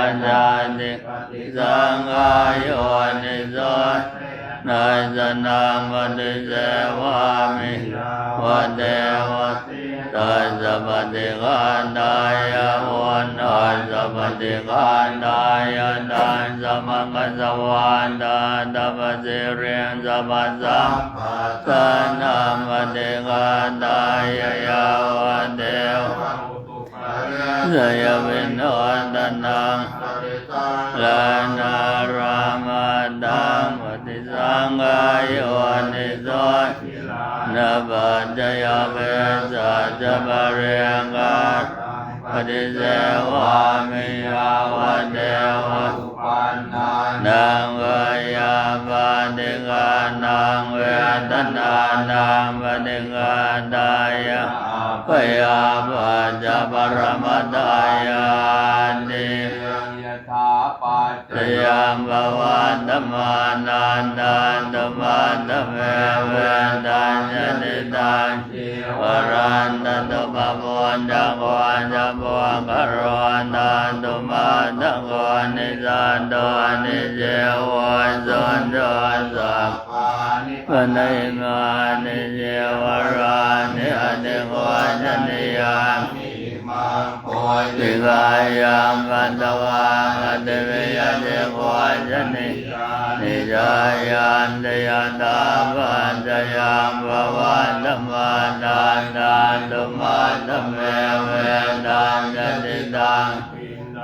ปัญญาติสังฆายโยนิโสนาสนังปฏิเสวามิวันเดวะตัสสะปฏิฆานดายะวันตัสสะปฏิฆานดายะตัสะมังคสวันตาตัปสิเรียนสัพพะสัมสนัมปฏิฆานดายะยะวันเดวะสยวิน งขายโยนิโสนาปัจจยเวสัจบะเรียงกาปฏิเสวามิยาวเดวะนังวายาปฏิกานังเวทนานังปฏิกาดายะพยาปัจจปรมตายา นันตันธมาธเมเวตัญญนิตังวรันตตุปปุญจักวันจะบวงกรวันตันตุมาตังวันนิสันโดนิเจวันสุนโดสัพปานิปนัยมานิเจวรานิอนิโกจันิยามิมังโพติกายามกันตวังอติวิยเจโกจันินิจา ยันตยันตาปัญจยามภวันธรรมานันตานตมาธเมเวนันจติตัง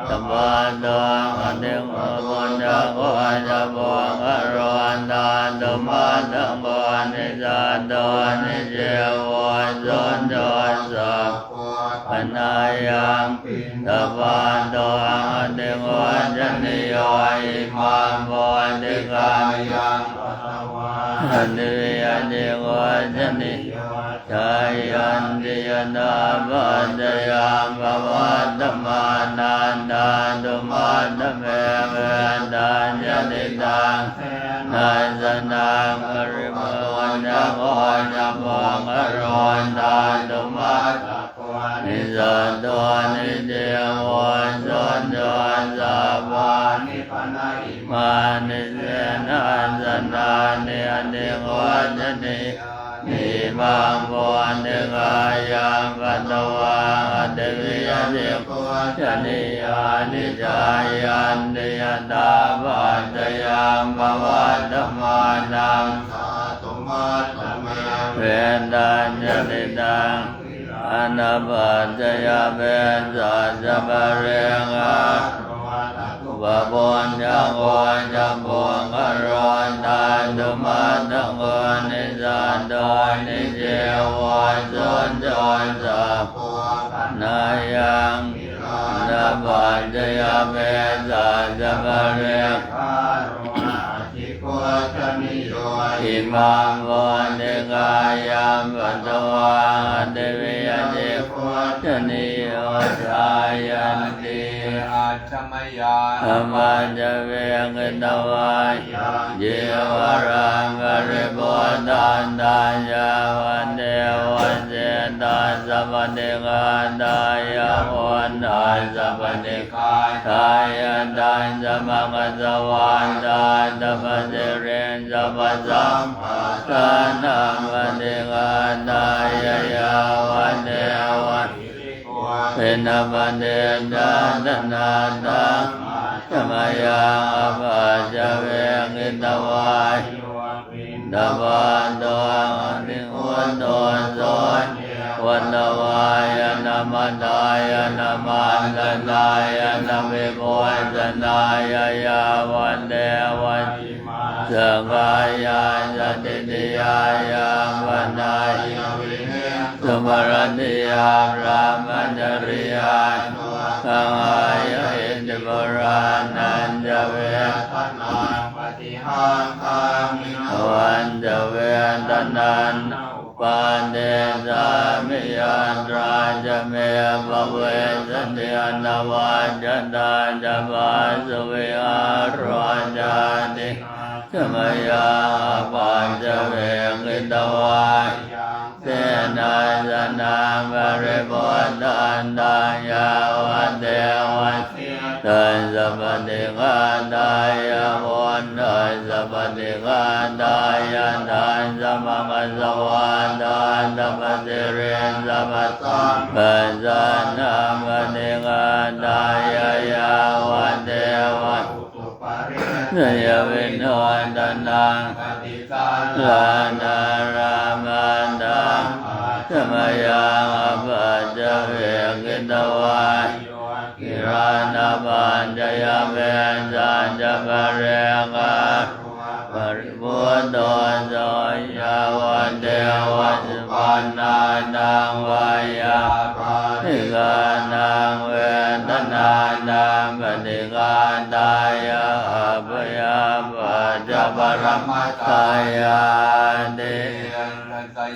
สมบัติตังอันเดียวกันจะก็จะบอกอร ตุมาตังกอนนิสัตตัวนิเจวันจนจนสัพพนายังตบันตัวอันเดวกันจะนิยอยมังบนติกายังปัตวาอันเดียวเดียวกันจะนิจายันติยนาปัญจยามภวันธรรมานันตาตุมาธเมเวดัญญติตัง นาสนังอริมวันะโกจะบอกอรวันตาตุมาตนิสัตตัวนิเดียวันจนจนสัพพานินิพนาอิมานิเสนาสนานิอเนกวันินิมังบวนเดกายังกัตวาอัตวิยเดกจนิยานิจายันเดยตาปัจจยามภวัตมา นังสาตุมาตเมเวนดัญญติตังอนาปัจจยเวนสัจจปะเรงาบาบอนยังวันยังบวงอรอนตาตุมาตังวันนิสันดอนนิเจวันจนจนสัพนายังนาปัจจยเมสัจจปะเรกคาโรอาจิ โกจนิโยอิมังวันเดกายังปัตวังเดวิยเจโกจนิโยสายันติอาชมยาธรรมจเวงกตวายเยวรังกริปุตันตายาวันเดวันเจ ตัสสะปฏิกาตายาวันตัสสะปฏิกาตายาตัสสะมังคสวันตัสสะปฏิเรนสัพพสัมปะนาปฏิกาตายายาวันเดวันเป็นอปันเดชาตนาตังธรรมยังอภัจจเวงิตวายตบานตั วันวายนามันายนามันตนายนามิโพสนายยาวันเดวันสกายาสติติยายาวันายิสุมรติยาพระมัจริยาสังหายเอินทบรานันจเวทนาปฏิหังคามิวันจเวทนันปันเดส จันตราจะเมภเวสันติยนวันจันตาจะบาสุวิหารวันจาติสมยาปัจจเวกิตวายเสนาสนาบริบุตันตายาวันเดวันสี ตตันสัพพติกันตายะวันตันสัพพติกันตายะตันสัมมัสสวะตันสัพพสิริสัพพตังปัญจนาปติกันตายะยาวันเทวันอุตุปารินวินโนตนังลานารามันตังสมยังอปัจจเวกิตวาย นาปัญจยเมสัญจปะเรกาปริบุตโตโสยาวันเดวัสปันนานังวายานิกานังเวทนานังปฏิการตายาอภยาปัจจปรมัตตายา